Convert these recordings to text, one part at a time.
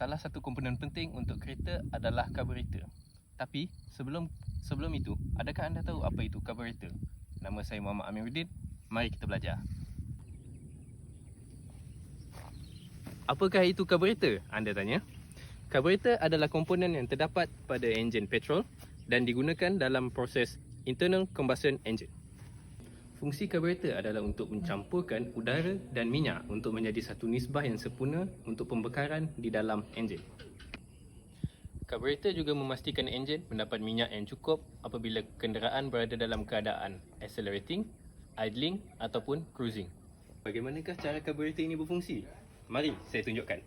salah satu komponen penting untuk kereta adalah carburetor. Tapi sebelum sebelum itu, adakah anda tahu apa itu carburetor? Nama saya Muhammad Amiruddin. Mari kita belajar. Apakah itu carburetor? Anda tanya. Carburetor adalah komponen yang terdapat pada enjin petrol dan digunakan dalam proses internal combustion engine. Fungsi carburetor adalah untuk mencampurkan udara dan minyak untuk menjadi satu nisbah yang sempurna untuk pembekaran di dalam enjin. Carburetor juga memastikan enjin mendapat minyak yang cukup apabila kenderaan berada dalam keadaan accelerating, idling ataupun cruising. Bagaimanakah cara carburetor ini berfungsi? Mari saya tunjukkan.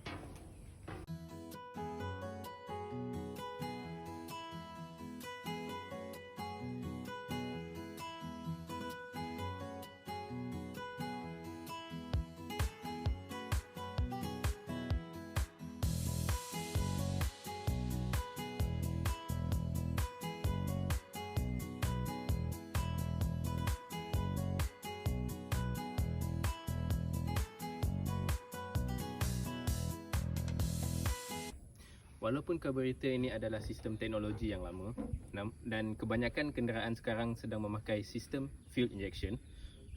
Walaupun carburetor ini adalah sistem teknologi yang lama dan kebanyakan kenderaan sekarang sedang memakai sistem fuel injection,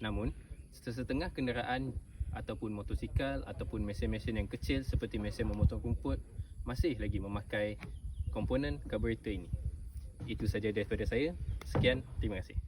namun sesetengah kenderaan ataupun motosikal ataupun mesin-mesin yang kecil seperti mesin memotong rumput masih lagi memakai komponen carburetor ini. Itu saja daripada saya. Sekian, terima kasih.